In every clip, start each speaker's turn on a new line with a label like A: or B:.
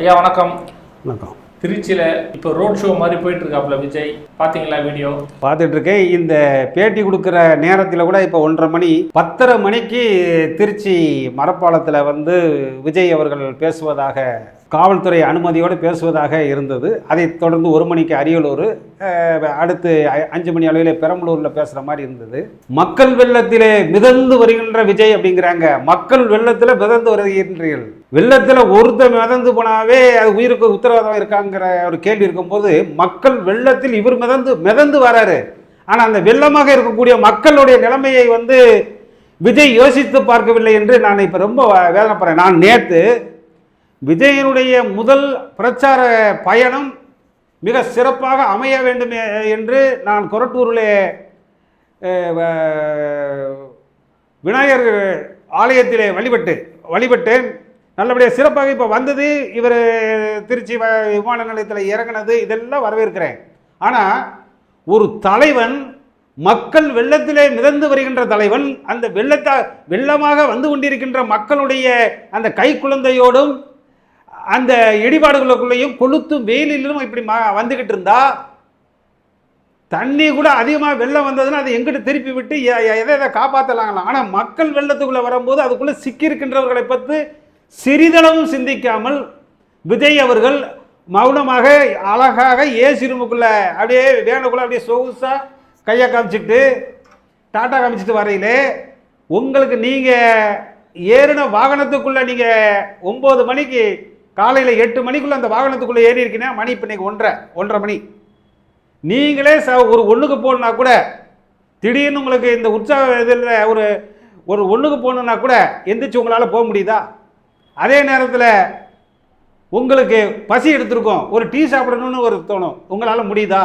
A: ஐயா வணக்கம்.
B: வணக்கம்.
A: திருச்சியில இப்போ ரோட் ஷோ மாதிரி போயிட்டு இருக்காப்ல விஜய். பாத்தீங்களா வீடியோ
B: பார்த்துட்டு இருக்கேன் இந்த பேட்டி கொடுக்குற நேரத்தில் கூட இப்போ ஒன்றரை மணி பத்தரை மணிக்கு திருச்சி மரப்பாலத்தில் வந்து விஜய் அவர்கள் பேசுவதாக காவல்துறை அனுமதியோடு பேசுவதாக இருந்தது. அதைத் தொடர்ந்து ஒரு மணிக்கு அரியலூர் அடுத்து அஞ்சு மணி அளவில் பெரம்பலூரில் பேசுகிற மாதிரி இருந்தது. மக்கள் வெள்ளத்திலே மிதந்து வருகின்ற விஜய் அப்படிங்கிறாங்க. மக்கள் வெள்ளத்தில் மிதந்து வருகின்றீர்கள். வெள்ளத்தில் ஒருத்தன் மிதந்து போனாவே அது உயிருக்கு உத்தரவாதம் இருக்காங்கிற ஒரு கேள்வி இருக்கும்போது மக்கள் வெள்ளத்தில் இவர் மிதந்து மிதந்து வராரு. ஆனால் அந்த வெள்ளமாக இருக்கக்கூடிய மக்களுடைய நிலைமையை வந்து விஜய் யோசித்து பார்க்கவில்லை என்று நான் இப்போ ரொம்ப வேதனைப்படுறேன். நான் நேற்று விஜயனுடைய முதல் பிரச்சார பயணம் மிக சிறப்பாக அமைய வேண்டும் என்று நான் கொரட்டூரிலே விநாயகர் ஆலயத்திலே வழிபட்டு வழிபட்டேன். நல்லபடியாக சிறப்பாக இப்போ வந்தது இவர் திருச்சி வ- விமான நிலையத்தில் இறங்கினது இதெல்லாம் வரவேற்கிறேன். ஆனால் ஒரு தலைவன் மக்கள் வெள்ளத்திலே மிதந்து வருகின்ற தலைவன் அந்த வெள்ளத்தா வெள்ளமாக வந்து கொண்டிருக்கின்ற மக்களுடைய அந்த கை குழந்தையோடும் அந்த இடிபாடுகளுக்குள்ளேயும் கொளுத்தும் வெயிலிலும் இப்படி மா வந்துக்கிட்டு இருந்தா தண்ணி கூட அதிகமாக வெள்ளம் வந்ததுன்னா அதை எங்கிட்ட திருப்பி விட்டு எதை எதை காப்பாற்றலாங்களாம் ஆனால் மக்கள் வெள்ளத்துக்குள்ளே வரும்போது அதுக்குள்ளே சிக்கியிருக்கின்றவர்களை பற்றி சிறிதளவும் சிந்திக்காமல் விஜய் அவர்கள் மௌனமாக அழகாக ஏசிருமுக்குள்ள அப்படியே வேனுக்குள்ளே அப்படியே சொகுசாக கையை காமிச்சிட்டு டாட்டா காமிச்சிட்டு வரையிலே உங்களுக்கு நீங்கள் ஏறின வாகனத்துக்குள்ளே நீங்கள் ஒம்பது மணிக்கு காலையில் எட்டு மணிக்குள்ளே அந்த வாகனத்துக்குள்ளே ஏறி இருக்கீங்கன்னா மணி இப்போ நீங்கள் ஒன்றரை ஒன்றரை மணி. நீங்களே ச ஒரு ஒன்றுக்கு போகணுன்னா கூட திடீர்னு உங்களுக்கு இந்த உற்சாக இதில் ஒரு ஒரு ஒன்றுக்கு போகணுன்னா கூட எந்திரிச்சு உங்களால் போக முடியுதா? அதே நேரத்தில் உங்களுக்கு பசி எடுத்திருக்கோம். ஒரு டீ சாப்பிடணும்னு ஒரு தோணும். உங்களால் முடியுதா?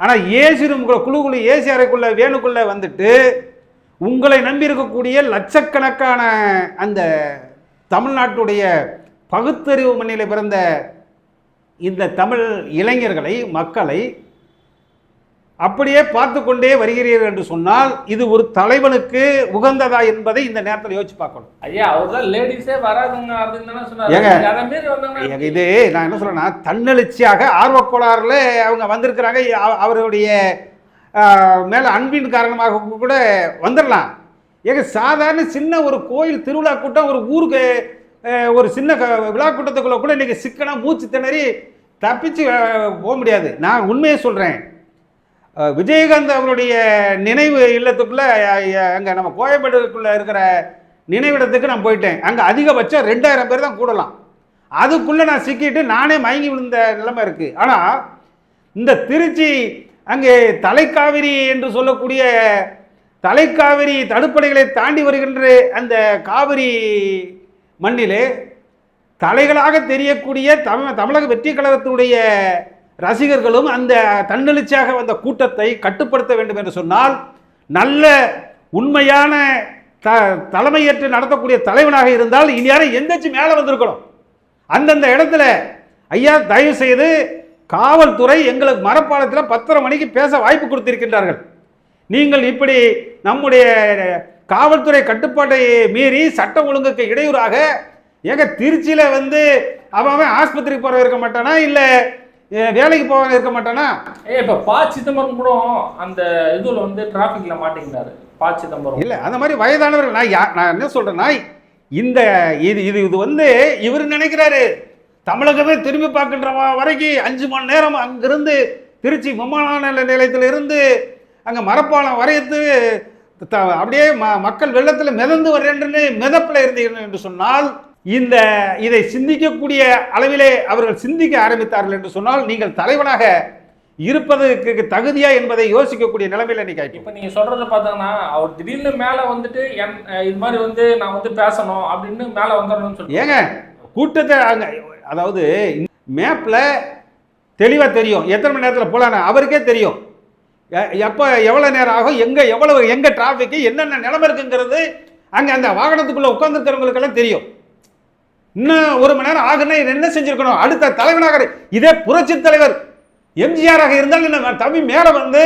B: ஆனால் ஏசி ரூம்குள்ள குழுக்குள்ள ஏசி அறைக்குள்ளே வேணுக்குள்ளே வந்துட்டு உங்களை நம்பி இருக்கக்கூடிய லட்சக்கணக்கான அந்த தமிழ்நாட்டுடைய பகுத்தறிவு மண்ணில் பிறந்த இந்த தமிழ் இளைஞர்களை மக்களை அப்படியே பார்த்து கொண்டே வருகிறீர்கள் என்று சொன்னால் இது ஒரு தலைவனுக்கு உகந்ததா என்பதை இந்த நேரத்தில் யோசிச்சு பார்க்கணும்.
A: ஐயா அவர் தான் லேடிஸே வராதுங்க அப்படின்னு
B: ஏங்க, இது நான் என்ன சொல்றேன்னா தன்னெழுச்சியாக ஆர்வக்கோளாறுல அவங்க வந்திருக்கிறாங்க. அவ- அவருடைய மேல அன்பின் காரணமாக கூட வந்துடலாம் ஏங்க சாதாரண சின்ன ஒரு கோயில் திருவிழா கூட்டம் ஒரு ஊருக்கு ஒரு சின்ன விழா கூட்டத்துக்குள்ள கூட இன்னைக்கு சிக்கனா மூச்சு திணறி தப்பிச்சு போக முடியாது. நான் உண்மையை சொல்றேன். விஜயகாந்த் அவருடைய நினைவு இல்லத்துக்குள்ள அங்கே நம்ம கோயம்பேடுக்குள்ள இருக்கிற நினைவிடத்துக்கு நான் போயிட்டேன். அங்கே அதிகபட்சம் ரெண்டாயிரம் பேர் தான் கூடலாம். அதுக்குள்ளே நான் சிக்கிட்டு நானே மயங்கி விழுந்த நிலைமை இருக்குது ஆனால் இந்த திருச்சி அங்கே தலைக்காவிரி என்று சொல்லக்கூடிய தலைக்காவிரி தடுப்பணைகளை தாண்டி வருகின்ற அந்த காவிரி மண்ணிலே தலைகளாக தெரியக்கூடிய தமிழ் தமிழக வெற்றி கழகத்தினுடைய ரசிகர்களும் அந்த தன்னெழுச்சியாக வந்த கூட்டத்தை கட்டுப்படுத்த வேண்டும் என்று சொன்னால் நல்ல உண்மையான த தலைமையேற்று நடத்தக்கூடிய தலைவனாக இருந்தால் இனி யாரும் எந்திரிச்சு மேலே வந்திருக்கணும். அந்தந்த இடத்துல ஐயா தயவு செய்து காவல்துறை எங்களுக்கு மரப்பாலத்தில் பத்தரை மணிக்கு பேச வாய்ப்பு கொடுத்திருக்கின்றார்கள். நீங்கள் இப்படி நம்முடைய காவல்துறை கட்டுப்பாட்டை மீறி சட்டம் ஒழுங்குக்கு இடையூறாக ஏங்க திருச்சியில் வந்து அவன் அவன் ஆஸ்பத்திரிக்கு போகிற இருக்க மாட்டானா? இல்லை வேலைக்கு போக இருக்க மாட்டானா?
A: ஏய் இப்ப பா சிதம்பரம் கூட அந்த இதுல வந்து டிராபிக்ல மாட்டிக்கிட்டாரு பா சிதம்பரம்.
B: இல்லை அந்த மாதிரி வயதானவர்கள் நான் யா நான் என்ன சொல்கிறேன்னா இந்த இது இது இது வந்து இவர் நினைக்கிறாரு. தமிழகமே திரும்பி பார்க்கின்ற வரைக்கும் அஞ்சு மணி நேரம் அங்கிருந்து திருச்சி விமான நில- நிலையத்துல இருந்து அங்கே மரப்பாலம் வரையத்து அப்படியே ம மக்கள் வெள்ளத்தில் மிதந்து வர்றேன்னு மிதப்பில் இருந்தீர்கள் என்று சொன்னால் இந்த இதை சிந்திக்கக்கூடிய அளவிலே அவர்கள் சிந்திக்க ஆரம்பித்தார்கள் என்று சொன்னால் நீங்கள் தலைவனாக இருப்பதற்கு தகுதியா என்பதை யோசிக்கக்கூடிய நிலைமையில் இன்னைக்கு.
A: இப்ப நீங்க சொல்றத பார்த்தாங்கன்னா அவர் திடீர்னு மேல வந்துட்டு என்- இது மாதிரி வந்து நான் வந்து பேசணும் அப்படின்னு மேல வந்துடணும்னு சொல்லி
B: ஏங்க கூட்டத்தை அங்க அதாவது மேப்பில் தெளிவாக தெரியும். எத்தனை மணி நேரத்தில் போகலான்னு அவருக்கே தெரியும். எப்போ எவ்வளோ நேரம் ஆகும் எங்கே எவ்வளவு எங்கே டிராஃபிக்கு என்னென்ன நிலைமை இருக்குங்கிறது அங்கே அந்த வாகனத்துக்குள்ளே உட்காந்துருக்கிறவங்களுக்கெல்லாம் தெரியும். இன்னும் ஒரு மணி நேரம் ஆகுன்னா என்ன செஞ்சிருக்கணும்? அடுத்த தலைவனாக இதே புரட்சி தலைவர் எம்ஜிஆராக இருந்தால் என்ன தம்பி மேலே வந்து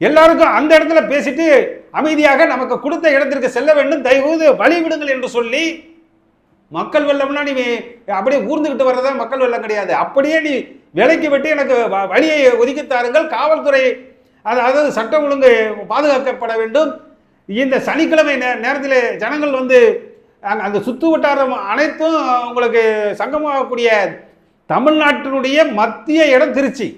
B: எல்லாருக்கும் அந்த இடத்துல பேசிட்டு அமைதியாக நமக்கு கொடுத்த இடத்திற்கு செல்ல வேண்டும் தயவுது வழிவிடுங்கள் என்று சொல்லி மக்கள் வெள்ளம்னா நீ அப்படியே ஊர்ந்துக்கிட்டு வர்றதா மக்கள் வெள்ளம் கிடையாது. அப்படியே நீ விலைக்கு விட்டு எனக்கு வ- வழியை ஒதுக்கி தாருங்கள். காவல்துறை அதாவது சட்டம் ஒழுங்கு பாதுகாக்கப்பட வேண்டும். இந்த சனிக்கிழமை நே நேரத்தில் ஜனங்கள் வந்து அங்க- அந்த சுற்று வட்டாரம் அனைத்தும் உங்களுக்கு சங்கமாகக்கூடிய தமிழ்நாட்டினுடைய மத்திய இடம் திருச்சி.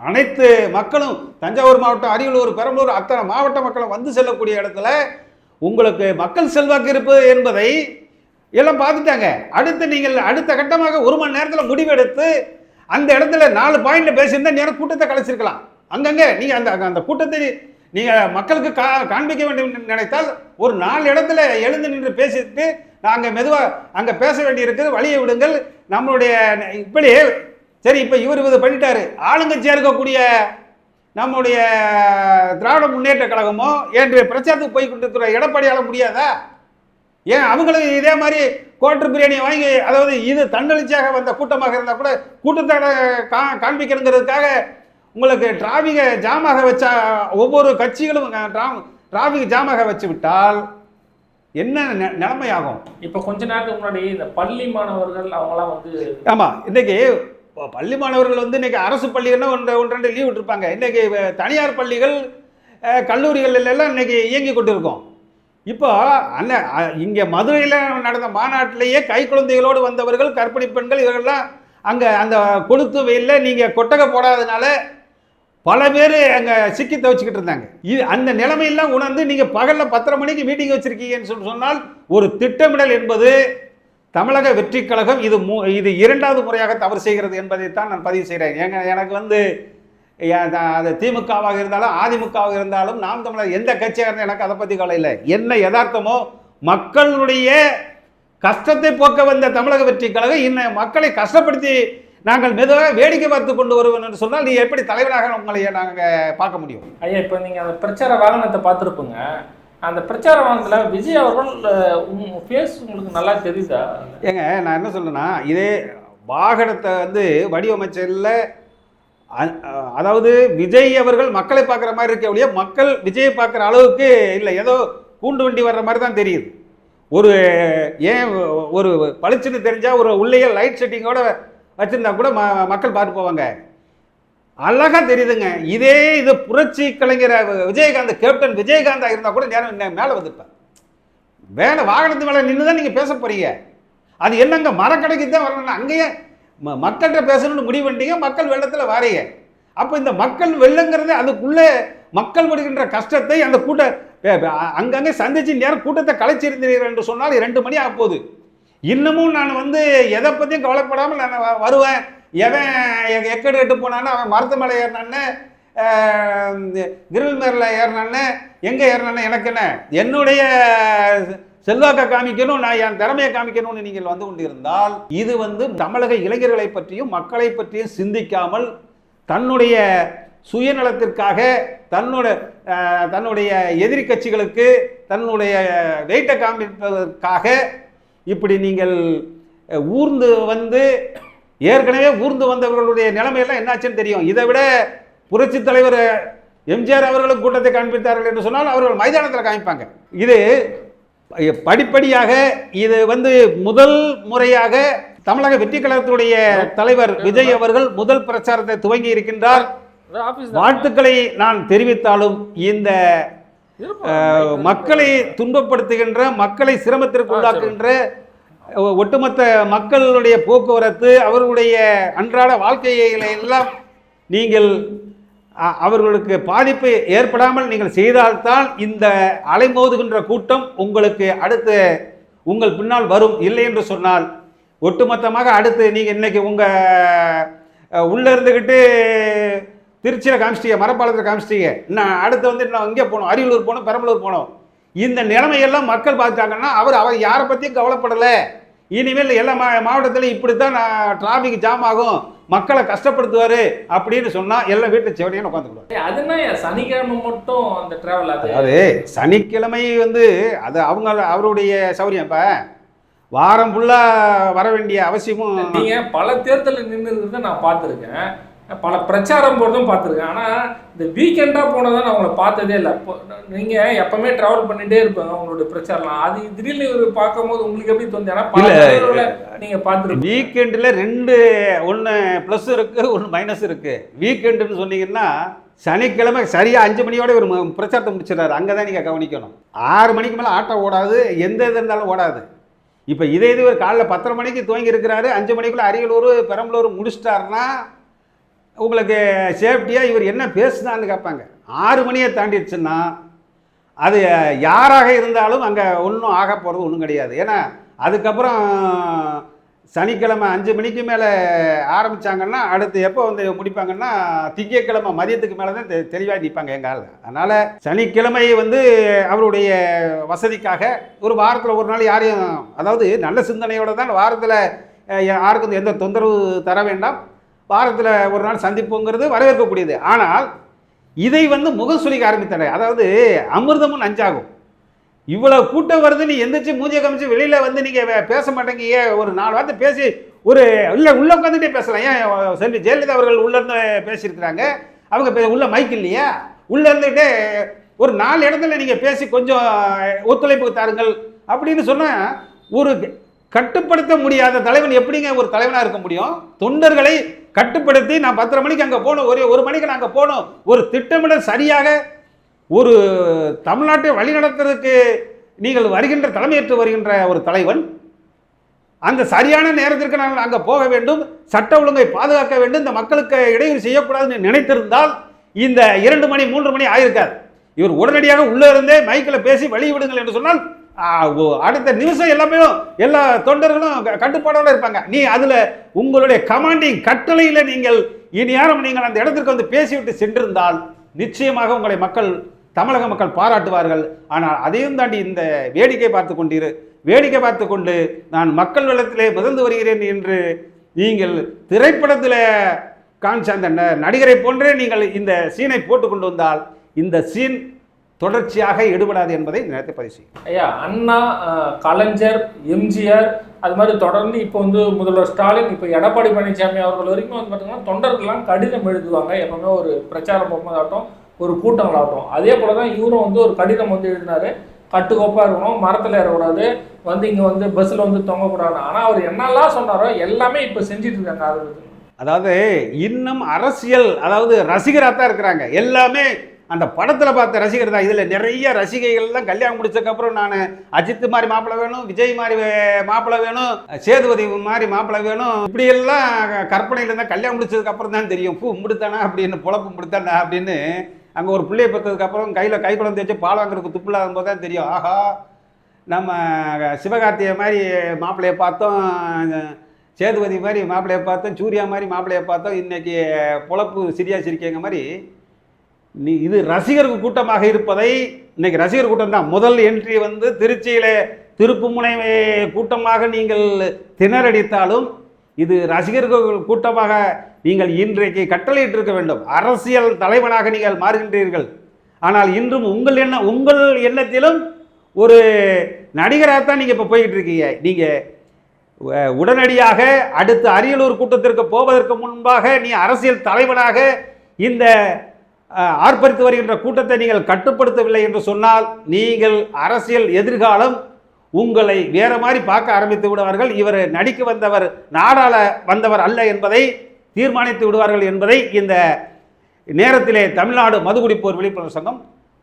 B: அனைத்து மக்களும் தஞ்சாவூர் மாவட்டம் அரியலூர் பெரம்பலூர் அத்தனை மாவட்ட மக்களும் வந்து செல்லக்கூடிய இடத்துல உங்களுக்கு மக்கள் செல்வாக்கு இருப்பது என்பதை எல்லாம் பார்த்துட்டாங்க. அடுத்து நீங்கள் அடுத்த கட்டமாக ஒரு மணி நேரத்தில் முடிவெடுத்து அந்த இடத்துல நாலு பாயிண்ட் பேசியிருந்தா நேரம் கூட்டத்தை கலைச்சிருக்கலாம். அங்கங்கே நீங்கள் அந்த அந்த கூட்டத்தை நீங்கள் மக்களுக்கு கா காண்பிக்க வேண்டும் என்று நினைத்தால் ஒரு நாலு இடத்துல எழுந்து நின்று பேசிட்டு நாங்கள் மெதுவாக அங்கே பேச வேண்டியிருக்குது வழியை விடுங்கள். நம்மளுடைய இப்படி சரி இப்போ இவர் இது பண்ணிட்டாரு. ஆளுங்கட்சியாக இருக்கக்கூடிய நம்முடைய திராவிட முன்னேற்ற கழகமோ என்று பிரச்சாரத்துக்கு போய் கொண்டிருக்கிற எடப்பாடியால் முடியாதா? ஏன் அவங்களும் இதே மாதிரி கோட்டர் பிரியாணி வாங்கி அதாவது இது தன்னெழுச்சியாக வந்த கூட்டமாக இருந்தால் கூட கூட்டத்தோட கா காண்பிக்கணுங்கிறதுக்காக உங்களுக்கு டிராஃபிகை ஜாமாக வச்சா ஒவ்வொரு கட்சிகளும் டிராஃபிக் ஜாமாக வச்சு விட்டால் என்ன நிலைமையாகும்?
A: இப்போ கொஞ்ச நேரத்துக்கு முன்னாடி இந்த பள்ளி மாணவர்கள் அவங்களாம் வந்து
B: ஆமாம் இன்னைக்கு ப- பள்ளி மாணவர்கள் வந்து இன்னைக்கு அரசு பள்ளிகள்னா ஒன்று ஒன்று ரெண்டு லீவ் விட்டுருப்பாங்க. இன்னைக்கு வ- தனியார் பள்ளிகள் கல்லூரிகள் எல்லாம் இன்னைக்கு இயங்கி கொண்டிருக்கோம். இப்போ அண்ணன் இங்கே மதுரையில் நடந்த மாநாட்டிலேயே கை குழந்தைகளோடு வந்தவர்கள் கர்ப்பிணி பெண்கள் இவர்கள்லாம் அங்கே அந்த கொளுத்து வெயிலில் நீங்கள் கொட்டகை போடாதனால பல பேர் அங்கே சிக்கி துவச்சிக்கிட்டு இருந்தாங்க. இது அந்த நிலைமையெல்லாம் உணர்ந்து நீங்கள் பகலில் பத்தரை மணிக்கு மீட்டிங் வச்சுருக்கீங்கன்னு சொல்லி சொன்னால் ஒரு திட்டமிடல் என்பது தமிழக வெற்றி கழகம் இது மூ இது இரண்டாவது முறையாக தவறு செய்கிறது என்பதைத்தான் நான் பதிவு செய்கிறேன் ஏங்க எனக்கு வந்து அது திமுகவாக இருந்தாலும் அதிமுகவாக இருந்தாலும் நாம் தமிழர் எந்த கட்சியாக இருந்தாலும் எனக்கு அதை பற்றி கவலை இல்லை. என்ன யதார்த்தமோ மக்களுடைய கஷ்டத்தை போக்க வந்த தமிழக வெற்றி கழகம் இன்னும் மக்களை கஷ்டப்படுத்தி நாங்கள் மெதுவாக வேடிக்கை பார்த்து கொண்டு வருவோம் என்று சொன்னால் நீ எப்படி தலைவராக உங்களை நாங்கள் பார்க்க முடியும்?
A: ஐயா இப்போ நீங்கள் அந்த பிரச்சார வாகனத்தை பார்த்துருப்பீங்க. அந்த பிரச்சார வாகனத்தில் விஜய் அவர்கள் ஃபேஸ் உங்களுக்கு நல்லா தெரியுதா?
B: ஏங்க நான் என்ன சொல்றேன்னா இதே வாகனத்தை வந்து வடிவமைச்சதில் அதாவது விஜய் அவர்கள் மக்களை பார்க்குற மாதிரி இருக்க ஒழிய மக்கள் விஜயை பார்க்குற அளவுக்கு இல்லை. ஏதோ கூண்டு வண்டி வர்ற மாதிரி தான் தெரியுது. ஒரு ஏன் ஒரு பளிச்சுன்னு தெரிஞ்சால் ஒரு உள்ளேயே லைட் செட்டிங்கோட வச்சுருந்தா கூட ம மக்கள் பார்த்து போவாங்க. அழகா தெரியுதுங்க. இதே இது புரட்சி கலைஞர் விஜயகாந்த் கேப்டன் விஜயகாந்தாக இருந்தால் கூட நேரம் மேலே வந்துருப்பேன். வேலை வாகனத்து மேலே நின்று தான் நீங்கள் பேச போகிறீங்க அது என்னங்க மரக்கடைக்கு தான் வரணும் அங்கேயே ம- மக்கள்கிட்ட பேசணும்னு முடிவு பண்ணிட்டீங்க மக்கள் வெள்ளத்தில் வாரீங்க. அப்போ இந்த மக்கள் வெள்ளங்கிறது அதுக்குள்ளே மக்கள் படுகின்ற கஷ்டத்தை அந்த கூட்ட பே- அங்கங்கே சந்திச்சு நேரம் கூட்டத்தை கலைச்சிருந்தீர்கள் என்று சொன்னால் ரெண்டு மணி ஆக போகுது. இன்னமும் நான் வந்து எதை பற்றியும் கவலைப்படாமல் நான் வருவேன். எவன் எக்கடு எட்டு போனான்னு அவன் மரத்து மேலே ஏறினான்னு கிரில் மேரில் ஏறினான்னு எங்கே ஏறினான்னு எனக்கு என்ன? என்னுடைய செல்வாக்கை காமிக்கணும் நான் என் திறமையை காமிக்கணும்னு நீங்கள் வந்து கொண்டிருந்தால் இது வந்து தமிழக இளைஞர்களை பற்றியும் மக்களை பற்றியும் சிந்திக்காமல் தன்னுடைய சுயநலத்திற்காக தன்னோட தன்னுடைய எதிரி கட்சிகளுக்கு தன்னுடைய வெயிட்டை காமிப்பதற்காக இப்படி நீங்கள் ஊர்ந்து வந்து ஏற்கனவே ஊர்ந்து வந்தவர்களுடைய நிலைமையெல்லாம் என்னாச்சுன்னு தெரியும். இதை விட புரட்சி தலைவர் எம்ஜிஆர் அவர்களும் கூட்டத்தை காண்பித்தார்கள் என்று சொன்னால் அவர்கள் மைதானத்தில் காமிப்பாங்க. இது படிப்படியாக இது வந்து முதல் முறையாக தமிழக வெற்றி கழகத்துடைய தலைவர் விஜய் அவர்கள் முதல் பிரச்சாரத்தை துவங்கி இருக்கின்றார். வாழ்த்துக்களை நான் தெரிவித்தாலும் இந்த மக்களை துன்பப்படுத்துகின்ற மக்களை சிரமத்திற்கு உள்ளாக்குகின்ற அஹ், ஒட்டுமொத்த மக்களுடைய போக்குவரத்து அவர்களுடைய அன்றாட வாழ்க்கைகளை எல்லாம் நீங்கள் அவர்களுக்கு பாதிப்பு ஏற்படாமல் நீங்கள் செய்தால்தான் இந்த அலைமோதுகின்ற கூட்டம் உங்களுக்கு அடுத்து உங்கள் பின்னால் வரும். இல்லை என்று சொன்னால் ஒட்டுமொத்தமாக அடுத்து நீங்கள் இன்னைக்கு உங்கள் உள்ளே இருந்துக்கிட்டு திருச்சியில் காமிச்சிட்டீங்க மரப்பாலத்தில் காமிச்சிட்டீங்க நான் அடுத்து வந்து நான் இங்கே போகணும் அரியலூர் போகணும் பெரம்பலூர் போகணும். இந்த நிலைமையெல்லாம் மக்கள் பார்த்தாங்கன்னா அவர் அவர் யாரை பற்றியும் கவலைப்படலை. இனிமேல் எல்லா மா மாவட்டத்திலும் இப்படி தான் டிராஃபிக் ஜாம் ஆகும். மக்களை கஷ்டப்படுத்துவார் அப்படின்னு சொன்னால் எல்லாம் வீட்டில் செவடியும் உட்காந்துக்கிடுவாங்க
A: அதுனா சனிக்கிழமை மட்டும் அந்த டிராவல் அது?
B: அதாவது சனிக்கிழமை வந்து அது அவங்க அவருடைய சௌரியம். இப்போ வாரம் ஃபுல்லாக வர வேண்டிய அவசியமும்
A: நீங்க பல தேர்தலில் நின்று நான் பார்த்துருக்கேன். பல பிரச்சாரம் போகிறதும் பார்த்துருக்கேன். ஆனால் இந்த வீக்கெண்டாக போனதை நான் உங்களை பார்த்ததே இல்லை. இப்போ நீங்கள் எப்பவுமே ட்ராவல் பண்ணிகிட்டே இருப்பாங்க உங்களுடைய பிரச்சாரம்லாம். அது திடீர்னு இவர் பார்க்கும்போது உங்களுக்கு எப்படி தோணுது? ஏன்னா பல நீங்கள் பார்த்துருப்பீங்க.
B: வீக்கெண்டில் ரெண்டு ஒன்று ப்ளஸ் இருக்குது ஒன்று மைனஸ் இருக்குது வீக்கெண்டுன்னு சொன்னீங்கன்னா சனிக்கிழமை சரியாக அஞ்சு மணியோட ஒரு பிரச்சாரத்தை முடிச்சிடறாரு. அங்கே தான் நீங்கள் கவனிக்கணும். ஆறு மணிக்கு மேலே ஆட்டோ ஓடாது எந்த இது இருந்தாலும் ஓடாது. இப்போ இதே இது ஒரு காலைல பத்தரை மணிக்கு துவங்கி இருக்கிறாரு. அஞ்சு மணிக்குள்ளே அரியலூர் பெரம்பலூர் முடிச்சிட்டாருன்னா உங்களுக்கு சேஃப்டியாக இவர் என்ன பேசுனான்னு கேட்பாங்க. ஆறு மணியை தாண்டிடுச்சுன்னா அது யாராக இருந்தாலும் அங்கே ஒன்றும் ஆக போகிறது ஒன்றும் கிடையாது. ஏன்னா அதுக்கப்புறம் சனிக்கிழமை அஞ்சு மணிக்கு மேலே ஆரம்பித்தாங்கன்னா அடுத்து எப்போ வந்து முடிப்பாங்கன்னா திங்கக்கிழமை மதியத்துக்கு மேலே தான் தெ- தெளிவாக நிற்பாங்க எங்கள் ஆள். அதனால் சனிக்கிழமை வந்து அவருடைய வசதிக்காக ஒரு வாரத்தில் ஒரு நாள் யாரையும் அதாவது நல்ல சிந்தனையோடு தான் வாரத்தில் யாருக்கும் எந்த தொந்தரவு தர வேண்டாம். வாரத்தில் ஒரு நாள் சந்திப்புங்கிறது வரவேற்கக்கூடியது. ஆனால் இதை வந்து முகம் சுழிக்க ஆரம்பித்தனர். அதாவது அமிர்தமும் நஞ்சாகும். இவ்வளோ கூட்டம் வருது நீ எந்திரிச்சு மூஞ்சியை கமிச்சு வெளியில் வந்து நீங்கள் பேச மாட்டேங்க ஒரு நாலு வார்த்தை பேசி ஒரு இல்லை உள்ளே உட்காந்துட்டே பேசலாம். ஏன் செல்வி ஜெயலலிதா அவர்கள் உள்ளேருந்து பேசியிருக்கிறாங்க. அவங்க பே- உள்ள மைக் இல்லையா? உள்ளே இருந்துகிட்டே ஒரு நாலு இடத்துல நீங்கள் பேசி கொஞ்சம் ஒத்துழைப்பு தாருங்கள் அப்படின்னு சொன்னால் ஒரு கட்டுப்படுத்த முடியாத தலைவன் எப்படிங்க ஒரு தலைவனாக இருக்க முடியும்? தொண்டர்களை கட்டுப்படுத்தி நான் பத்தரை மணிக்கு அங்கே போகணும். ஒரே ஒரு மணிக்கு நாங்கள் போகணும். ஒரு திட்டமிடல் சரியாக ஒரு தமிழ்நாட்டை வழிநடத்துறதுக்கு நீங்கள் வருகின்ற தலைமையேற்று வருகின்ற ஒரு தலைவன் அந்த சரியான நேரத்திற்கு நாங்கள் அங்கே போக வேண்டும். சட்ட ஒழுங்கை பாதுகாக்க வேண்டும். இந்த மக்களுக்கு இடையூறு செய்யக்கூடாதுன்னு நினைத்திருந்தால் இந்த இரண்டு மணி மூன்று மணி ஆயிருக்காது. இவர் உடனடியாக உள்ளே இருந்தே மைக்கில் பேசி வெளியிடுங்கள் என்று சொன்னால் அடுத்த நிமிஷம் எல்லாமே எல்லா தொண்டர்களும் க- கட்டுப்பாடோட இருப்பாங்க. நீ அதில் உங்களுடைய கமாண்டிங் கட்டளையில் நீங்கள் இனி யாரும் நீங்கள் அந்த இடத்திற்கு வந்து பேசிவிட்டு சென்றிருந்தால் நிச்சயமாக உங்களை மக்கள் தமிழக மக்கள் பாராட்டுவார்கள். ஆனால் அதையும் தாண்டி இந்த வேடிக்கை பார்த்து கொண்டிரு. வேடிக்கை பார்த்து கொண்டு நான் மக்கள் வெள்ளத்திலே மிதந்து வருகிறேன் என்று நீங்கள் திரைப்படத்தில் காமிச்ச அந்த ந- நடிகரை போன்றே நீங்கள் இந்த சீனை போட்டு கொண்டு வந்தால் இந்த சீன் தொடர்ச்சியாக எடுபடாது என்பதை நினைத்து பதிவு செய்யும்
A: ஐயா அண்ணா கலைஞர் எம்ஜிஆர் அது மாதிரி தொடர்ந்து இப்போ வந்து முதல்வர் ஸ்டாலின் இப்போ எடப்பாடி பழனிசாமி அவர்கள் வரைக்கும் வந்து பார்த்தீங்கன்னா தொண்டர்கள்லாம் கடிதம் எழுதுவாங்க. எப்பவுமே ஒரு பிரச்சாரம் போகும்போதாகட்டும் ஒரு கூட்டங்களாகட்டும். அதே போல தான் இவரும் வந்து ஒரு கடிதம் வந்து எழுதினாரு. கட்டுக்கோப்பாக இருக்கணும் மரத்தில் ஏறக்கூடாது வந்து இங்கே வந்து பஸ்ஸில் வந்து தொங்கக்கூடாது ஆனால் அவர் என்னெல்லாம் சொன்னாரோ எல்லாமே இப்போ செஞ்சுட்டு இருக்காங்க அது
B: அதாவது இன்னும் அரசியல் அதாவது ரசிகராக தான் இருக்கிறாங்க. எல்லாமே அந்த படத்தில் பார்த்த ரசிகர் தான். இதில் நிறைய ரசிகைகள்லாம் கல்யாணம் முடிச்சதுக்கப்புறம் நான் அஜித் மாதிரி மாப்பிள்ளை வேணும் விஜய் மாதிரி வே- மாப்பிள்ளை வேணும் சேதுபதி மாதிரி மாப்பிள்ளை வேணும். இப்படியெல்லாம் கற்பனையில் இருந்தால் கல்யாணம் முடிச்சதுக்கப்புறம் தான் தெரியும். பூ முடித்தானா அப்படின்னு புழப்பு முடித்தானா அப்படின்னு அங்கே ஒரு பிள்ளையை பெற்றதுக்கப்புறம் கையில் கை குழந்தை வச்சு பால் வாங்குறதுக்கு துப்பில்லாத போது தான் தெரியும். ஆஹா நம்ம சிவகார்த்திகை மாதிரி மாப்பிள்ளையை பார்த்தோம் சேதுபதி மாதிரி மாப்பிள்ளையை பார்த்தோம் சூர்யா மாதிரி மாப்பிள்ளையை பார்த்தோம். இன்னைக்கு பொழப்பு சிரியா சிரிக்கங்க மாதிரி நீ இது ரசிகர் கூட்டமாக இருப்பதை இன்னைக்கு ரசிகர் கூட்டம் தான். முதல் என்ட்ரி வந்து திருச்சியில் திருப்புமுனை கூட்டமாக நீங்கள் திணறடித்தாலும் இது ரசிகர்கள் கூட்டமாக நீங்கள் இன்றைக்கு கட்டளையிட்டிருக்க வேண்டும். அரசியல் தலைவனாக நீங்கள் மாறுகின்றீர்கள். ஆனால் இன்றும் உங்கள் எண்ண உங்கள் எண்ணத்திலும் ஒரு நடிகராகத்தான் நீங்கள் இப்போ போய்கிட்டு இருக்கீங்க நீங்கள் உடனடியாக அடுத்த அரியலூர் கூட்டத்திற்கு போவதற்கு முன்பாக நீ அரசியல் தலைவனாக இந்த ஆர்ப்பரித்து வருகின்ற கூட்டத்தை நீங்கள் கட்டுப்படுத்தவில்லை என்று சொன்னால் நீங்கள் அரசியல் எதிர்காலம் உங்களை வேற மாதிரி பார்க்க ஆரம்பித்து விடுவார்கள். இவர் நடிக்க வந்தவர் நாடாள வந்தவர் அல்ல என்பதை தீர்மானித்து விடுவார்கள் என்பதை இந்த நேரத்திலே தமிழ்நாடு மதுகுடிப்போர் விழிப்புணர்வு சங்கம்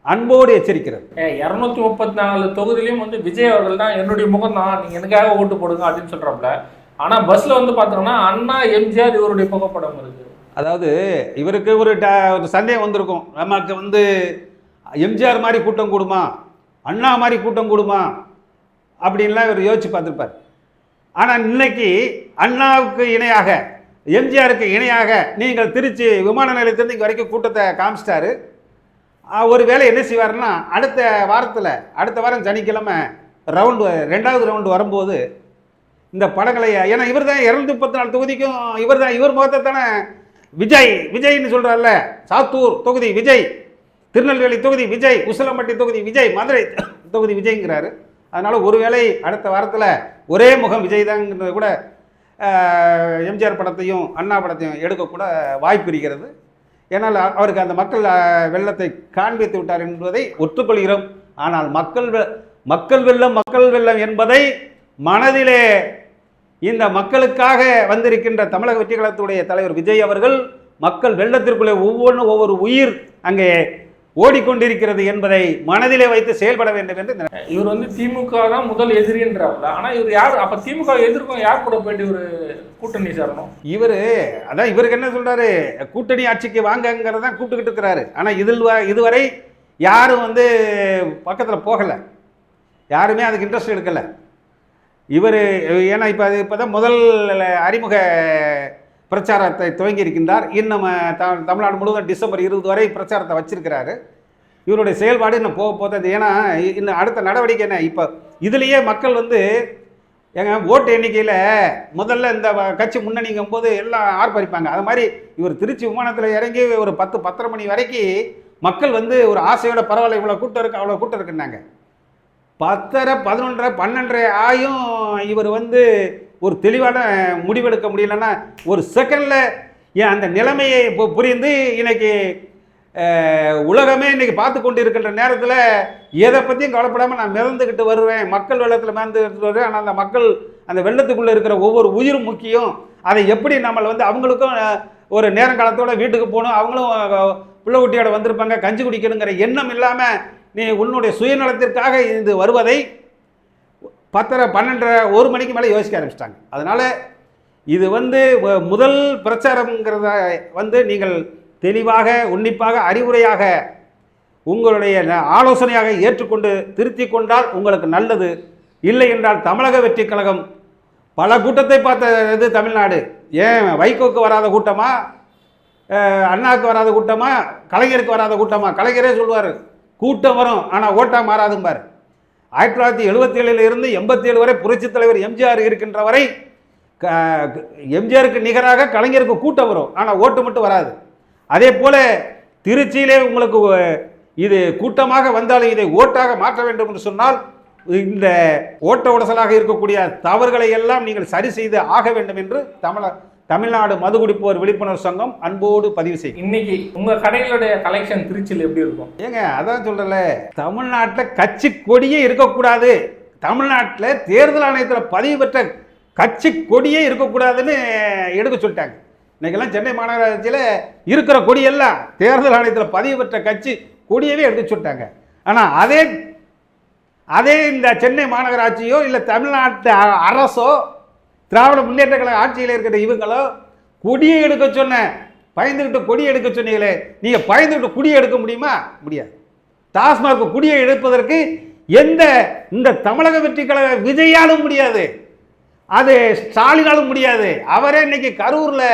B: அன்போடு எச்சரிக்கிறது.
A: இரநூத்தி முப்பத்தி நாலு தொகுதியிலையும் வந்து விஜய் அவர்கள் தான் என்னுடைய முகம் தான். நீங்கள் எனக்காக ஓட்டு போடுங்க அப்படின்னு சொல்கிறாப்புல ஆனால் பஸ்ஸில் வந்து பார்த்தோம்னா அண்ணா எம்ஜிஆர் இவருடைய புகைப்படம் இருக்குது
B: அதாவது இவருக்கு ஒரு ட- ஒரு சந்தேகம் வந்திருக்கும். நமக்கு வந்து எம்ஜிஆர் மாதிரி கூட்டம் கூடுமா? அண்ணா மாதிரி கூட்டம் கூடுமா? அப்படின்லாம் இவர் யோசிச்சு பார்த்துருப்பார். ஆனால் இன்னைக்கு அண்ணாவுக்கு இணையாக எம்ஜிஆருக்கு இணையாக நீங்கள் திருச்சி விமான நிலையத்திலிருந்து இங்கே வரைக்கும் கூட்டத்தை காமிச்சிட்டாரு. ஒரு வேளை என்ன செய்வாருன்னா அடுத்த வாரத்தில் அடுத்த வாரம் சனிக்கிழமை ரவுண்டு ரெண்டாவது ரவுண்டு வரும்போது இந்த படங்களை ஏன்னா இவர் தான் இரநூத்தி முப்பத்தி நாலு தொகுதிக்கும் இவர் தான் இவர் முகத்தை தானே விஜய் விஜய்னு சொல்கிறார்ல சாத்தூர் தொகுதி விஜய் திருநெல்வேலி தொகுதி விஜய் உசிலம்பட்டி தொகுதி விஜய் மதுரை தொகுதி விஜய்ங்கிறாரு. அதனால் ஒருவேளை அடுத்த வாரத்தில் ஒரே முகம் விஜய் தாங்கிறது கூட எம்ஜிஆர் படத்தையும் அண்ணா படத்தையும் எடுக்கக்கூட வாய்ப்பு இருக்கிறது. ஏன்னால் அவருக்கு அந்த மக்கள் வெள்ளத்தை காண்பித்து விட்டார் என்பதை ஒத்துக்கொள்கிறோம். ஆனால் மக்கள் வெ- மக்கள் வெள்ளம் மக்கள் வெள்ளம் என்பதை மனதிலே இந்த மக்களுக்காக வந்திருக்கின்ற தமிழக வெற்றி கழகத்துடைய தலைவர் விஜய் அவர்கள் மக்கள் வெள்ளத்திற்குள்ளே ஒவ்வொன்றும் ஒவ்வொரு உயிர் அங்கே ஓடிக்கொண்டிருக்கிறது என்பதை மனதிலே வைத்து செயல்பட வேண்டும் என்று
A: இவர் வந்து திமுக தான் முதல் எதிரின்றாப்ல ஆனா இவர் யார்? அப்ப திமுக எதிர்க்கும் யார் கூட போயிட்டு இவர் கூட்டணி சேரணும்?
B: இவர் அதான் இவருக்கு என்ன சொல்றாரு? கூட்டணி ஆட்சிக்கு வாங்கங்கிறத தான் கூப்பிட்டுக்கிட்டு இருக்கிறாரு. ஆனால் இதில் வ- இதுவரை யாரும் வந்து பக்கத்தில் போகலை. யாருமே அதுக்கு இன்ட்ரெஸ்ட் எடுக்கலை. இவர் ஏன்னா இப்போ அது இப்போ தான் முதல் அறிமுக பிரச்சாரத்தை துவங்கி இருக்கின்றார் இன்னும் த தமிழ்நாடு முழுவதும் டிசம்பர் இருபது வரை பிரச்சாரத்தை வச்சிருக்கிறாரு. இவருடைய செயல்பாடு இன்னும் போக போகிறது ஏன்னா இ- இன்னும் அடுத்த நடவடிக்கை என்ன? இப்போ இதுலேயே மக்கள் வந்து ஏங்க ஓட்டு எண்ணிக்கையில் முதல்ல இந்த வ- கட்சி முன்னணிங்கும் போது எல்லாம் ஆர்ப்பரிப்பாங்க. அது மாதிரி இவர் திருச்சி விமானத்தில் இறங்கி ஒரு பத்து பத்தரை மணி வரைக்கும் மக்கள் வந்து ஒரு ஆசையோட பரவாயில்ல இவ்வளோ கூட்டம் இருக்கு அவ்வளோ கூட்டம் இருக்குன்னாங்க. பத்தரை பதினொன்றரை பன்னெண்டரை ஆயும் இவர் வந்து ஒரு தெளிவான முடிவெடுக்க முடியலன்னா ஒரு செகண்டில் ஏன் அந்த நிலைமையை இப்போ புரிந்து இன்னைக்கு உலகமே இன்னைக்கு பார்த்து கொண்டு இருக்கின்ற நேரத்தில் எதை பற்றியும் கவலைப்படாமல் நான் மிதந்துக்கிட்டு வருவேன். மக்கள் வெள்ளத்தில் மிதந்துக்கிட்டு வருவேன். ஆனால் அந்த மக்கள் அந்த வெள்ளத்துக்குள்ளே இருக்கிற ஒவ்வொரு உயிரும் முக்கியம். அதை எப்படி நம்மளை வந்து அவங்களுக்கும் ஒரு நேரங்காலத்தோட வீட்டுக்கு போகணும். அவங்களும் பிள்ளை குட்டியோட வந்திருப்பாங்க. கஞ்சி குடிக்கணுங்கிற எண்ணம் இல்லாமல் நீ உன்னுடைய சுயநலத்திற்காக இது வருவதை பத்தரை பன்னெண்டரை ஒரு மணிக்கு மேலே யோசிக்க ஆரம்பிச்சிட்டாங்க. அதனால் இது வந்து முதல் பிரச்சாரங்கிறத வந்து நீங்கள் தெளிவாக உன்னிப்பாக அறிவுரையாக உங்களுடைய ஆலோசனையாக ஏற்றுக்கொண்டு திருத்தி கொண்டால் உங்களுக்கு நல்லது. இல்லை என்றால் தமிழக வெற்றி கழகம் பல கூட்டத்தை பார்த்த இது தமிழ்நாடு. ஏன் வைகோக்கு வராத கூட்டமா? அண்ணாவுக்கு வராத கூட்டமா? கலைஞருக்கு வராத கூட்டமா? கலைஞரே சொல்லுவார். கூட்டம் வரும். ஆனால் ஓட்டா மாறாதும்பார் ஆயிரத்தி தொள்ளாயிரத்தி எழுபத்தி ஏழுல இருந்து எண்பத்தி ஏழு வரை புரட்சித் தலைவர் எம்ஜிஆர் இருக்கின்ற வரை க- எம்ஜிஆருக்கு நிகராக கலைஞருக்கு கூட்டம் வரும். ஆனால் ஓட்டு மட்டும் வராது. அதே போல திருச்சியிலே உங்களுக்கு இது கூட்டமாக வந்தாலும் இதை ஓட்டாக மாற்ற வேண்டும் என்று சொன்னால் இந்த ஓட்ட உடசலாக இருக்கக்கூடிய தவறுகளை எல்லாம் நீங்கள் சரி செய்து ஆக வேண்டும் என்று தமிழ தமிழ்நாடு மது குடிப்போர் விழிப்புணர்வு சங்கம் அன்போடு பதிவு செய்யும்
A: இன்னைக்கு உங்க கடைகளுடைய கலெக்ஷன் திருச்சியில் எப்படி இருக்கும்?
B: ஏங்க அதான் சொல்றல தமிழ்நாட்டில் கட்சி கொடியே இருக்கக்கூடாது. தமிழ்நாட்டில் தேர்தல் ஆணையத்தில் பதிவு பெற்ற கட்சி கொடியே இருக்கக்கூடாதுன்னு எடுக்க சொல்லிட்டாங்க. இன்னைக்கெல்லாம் சென்னை மாநகராட்சியில் இருக்கிற கொடியெல்லாம் தேர்தல் ஆணையத்தில் பதிவு பெற்ற கட்சி கொடியவே எடுக்க சொல்லிட்டாங்க. ஆனால் அதே அதே இந்த சென்னை மாநகராட்சியோ இல்லை தமிழ்நாட்டு அரசோ திராவிட முன்னேற்ற கழக ஆட்சியில் இருக்கிற இவங்களோ கொடியை எடுக்க சொன்ன பயந்துக்கிட்டு கொடியை எடுக்க சொன்னீங்களே நீங்கள் பயந்துக்கிட்டு குடியை எடுக்க முடியுமா? முடியாது. டாஸ்மாக் குடியை எடுப்பதற்கு எந்த இந்த தமிழக வெற்றி கழக விஜயாலும் முடியாது. அது ஸ்டாலினாலும் முடியாது. அவரே இன்னைக்கு கரூரில்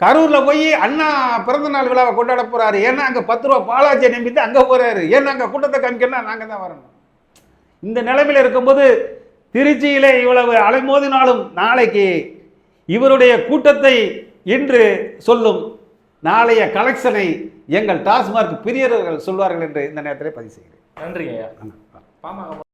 B: கரூரில் போய் அண்ணா பிறந்த நாள் விழாவை கொண்டாட போகிறாரு ஏன்னா அங்கே பத்து ரூபா பாலாஜியை நம்பிட்டு அங்கே போகிறாரு ஏன்னா அங்கே கூட்டத்தை காமிக்கணும்னா நாங்கள் தான் வரணும். இந்த நிலைமையில் இருக்கும்போது திருச்சியிலே இவ்வளவு அலைமோதினாலும் நாளைக்கு இவருடைய கூட்டத்தை இன்று சொல்லும் நாளைய கலெக்ஷனை எங்கள் டாஸ்மார்க் பிரியர்கள் சொல்வார்கள் என்று இந்த நேரத்திலே பதிவு செய்கிறேன்.
A: நன்றிங்க ஐயா